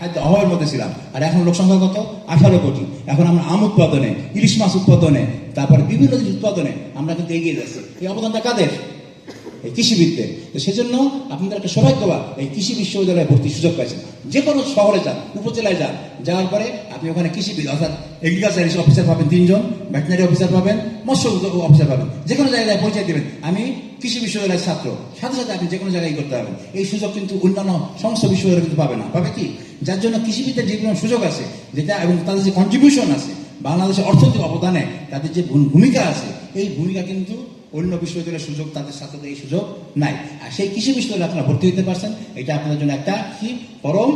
অভাবের মধ্যে ছিলাম। আর এখন লোক সংখ্যা কত? আঠারো কোটি। এখন আমরা আম উৎপাদনে, ইলিশ মাছ উৎপাদনে, তারপরে বিভিন্ন জিনিস উৎপাদনে আমরা কিন্তু এগিয়ে যাচ্ছি। এই অবদানটা কাদের? এই কৃষিবিদদের। তো সেজন্য আপনাদের একটা সৌভাগ্যবান এই কৃষি বিশ্ববিদ্যালয়ে ভর্তির সুযোগ পাইছেন। যে কোনো শহরে যান, উপজেলায় যান, যাওয়ার পরে আপনি ওখানে কৃষিবিদ, অর্থাৎ এগ্রিকালচার অফিসার পাবেন তিনজন ভেটেনারি অফিসার পাবেন, মৎস্য অফিসার পাবেন। যে কোনো জায়গায় পরিচয় দেবেন। আমি কৃষি বিশ্ববিদ্যালয়ের ছাত্র। সাথে সাথে আপনি যে কোনো জায়গায় করতে পারবেন। এই সুযোগ কিন্তু অন্যান্য সমস্ত বিশ্ববিদ্যালয় কিন্তু পাবে না। পাবে কি? যার জন্য কৃষিবিদের কোনো সুযোগ আছে, যেটা এবং তাদের যে কন্ট্রিবিউশন আছে, বাংলাদেশের অর্থনৈতিক অবদানে তাদের যে ভূমিকা আছে, এই ভূমিকা কিন্তু অন্য বিশ্ববিদ্যালয়ের সুযোগ, তাদের সাথে এই সুযোগ নাই। আর সেই কৃষি বিশ্ববিদ্যালয়ে আপনারা ভর্তি হতে পারছেন, এটা আপনাদের জন্য একটা কি? পরম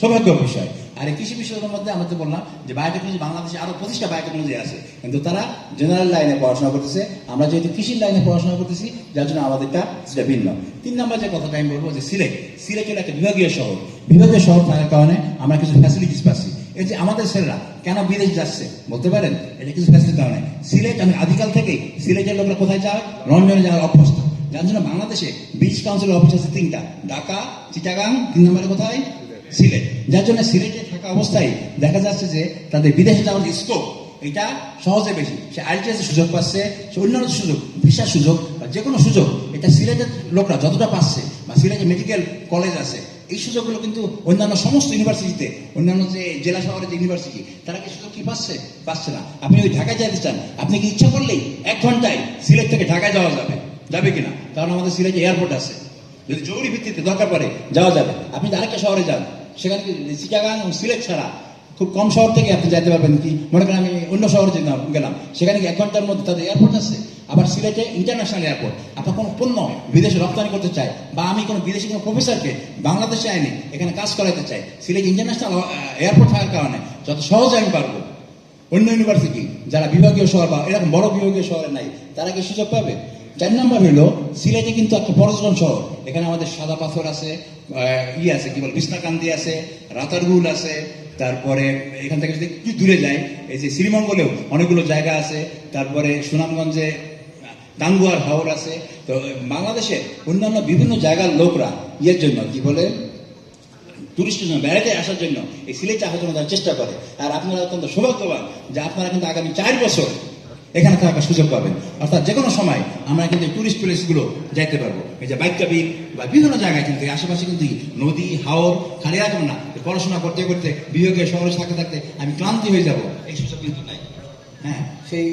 সৌভাগ্য বিষয়। আর এই কৃষি বিশ্ববিদ্যালয়ের মধ্যে আমরা তো বললাম যে বায়োটেকনোলজি বাংলাদেশে আরও পঁচিশটা বায়োটেকনোলজি আছে, কিন্তু তারা জেনারেল লাইনে পড়াশোনা করতেছে। আমরা যেহেতু কৃষির লাইনে পড়াশোনা করতেছি, যার জন্য আমাদেরটা সেটা ভিন্ন। তিন নম্বর যে কথাটা আমি বলব যে সিলেট সিলেট হলো একটা বিভাগীয় শহর। বিভাগীয় শহর থাকার কারণে আমরা কিছু ফ্যাসিলিটিস পাচ্ছি। এই যে আমাদের ছেলেরা কেন বিদেশ যাচ্ছে, বলতে পারেন? এটা কিছু ফ্যাসিলিটির কারণে। সিলেট, আমি আদিকাল থেকে সিলেটের লোকরা কোথায় যায় লন্ডনে যাওয়ার অভ্যস্ত। যার জন্য বাংলাদেশে বিচ কাউন্সিল অফিস আছে তিনটা। ঢাকা, চিটাগাং, তিন নম্বরে কোথায়? সিলেট। যার জন্য সিলেটে থাকা অবস্থায় দেখা যাচ্ছে যে তাদের বিদেশে যাওয়ার স্কোপ এটা সহজে বেশি। সে আইটিএস সুযোগ পাচ্ছে, সে অন্যান্য সুযোগ, ভিসার সুযোগ বা যে কোনো সুযোগ, এটা সিলেটের লোকরা যতটা পাচ্ছে বা সিলেটে মেডিকেল কলেজ আছে এই সুযোগগুলো কিন্তু অন্যান্য সমস্ত ইউনিভার্সিটিতে অন্যান্য যে জেলা শহরের যে ইউনিভার্সিটি তারা কি সুযোগ কি পাচ্ছে? পাচ্ছে না। আপনি ওই ঢাকায় যেতে চান, আপনি কি ইচ্ছা করলেই এক ঘন্টায় সিলেট থেকে ঢাকায় যাওয়া যাবে। যাবে কিনা? কারণ আমাদের সিলেটে এয়ারপোর্ট আছে, যদি জরুরি ভিত্তিতে দরকার পড়ে যাওয়া যাবে। আপনি আরেকটা শহরে যান, সেখানে চিটাগাং এবং সিলেট ছাড়া খুব কম শহর থেকে আপনি যেতে পারবেন কি? মনে করেন আমি অন্য শহরে গেলাম, সেখানে কি এক ঘণ্টার মধ্যে তাদের এয়ারপোর্ট আছে? আবার সিলেটে ইন্টারন্যাশনাল এয়ারপোর্ট আপনার কোনো পণ্য বিদেশে রপ্তানি করতে চাই বা আমি কোনো বিদেশি কোনো প্রফেসরকে বাংলাদেশে আইনি এখানে কাজ করাতে চাই, সিলেট ইন্টারন্যাশনাল এয়ারপোর্ট থাকার কারণে যত সহজে আমি পারব। অন্য ইউনিভার্সিটি যারা বিভাগীয় শহর বা এরকম বড় বিভাগীয় শহরে নাই, তারা কি সুযোগ পাবে? চার নম্বর হলো সিলেটে কিন্তু একটা পর্যটন শহর। এখানে আমাদের সাদা পাথর আছে ই আছে, কি বল, বিষ্ণাকান্তি আছে, রাতারগুল আছে, তারপরে এখান থেকে যদি একটু দূরে যাই, এই যে শ্রীমঙ্গলেও অনেকগুলো জায়গা আছে, তারপরে সুনামগঞ্জে টাঙ্গুয়ার হাওর আছে। তো বাংলাদেশে অন্যান্য বিভিন্ন জায়গার লোকরা ইয়ের জন্য কি বলে? টুরিস্টের জন্য বেড়াতে আসার জন্য এই সিলেটে আসার জন্য তারা চেষ্টা করে। আর আপনারা অত্যন্ত সৌভাগ্যবান যে আপনারা কিন্তু আগামী চার বছর এখানে থাকার সুযোগ পাবেন। অর্থাৎ যে কোনো সময় আমরা কিন্তু টুরিস্ট প্লেসগুলো যাইতে পারব। এই যে বাইকাবিল বা বিভিন্ন জায়গায় কিন্তু এই আশেপাশে কিন্তু নদী হাওর খালি এরকম না। পড়াশোনা করতে করতে বিভাগীয় শহরে থাকতে থাকতে আমি ক্লান্তি হয়ে যাব। এই সুযোগ কিন্তু নাই। হ্যাঁ সেই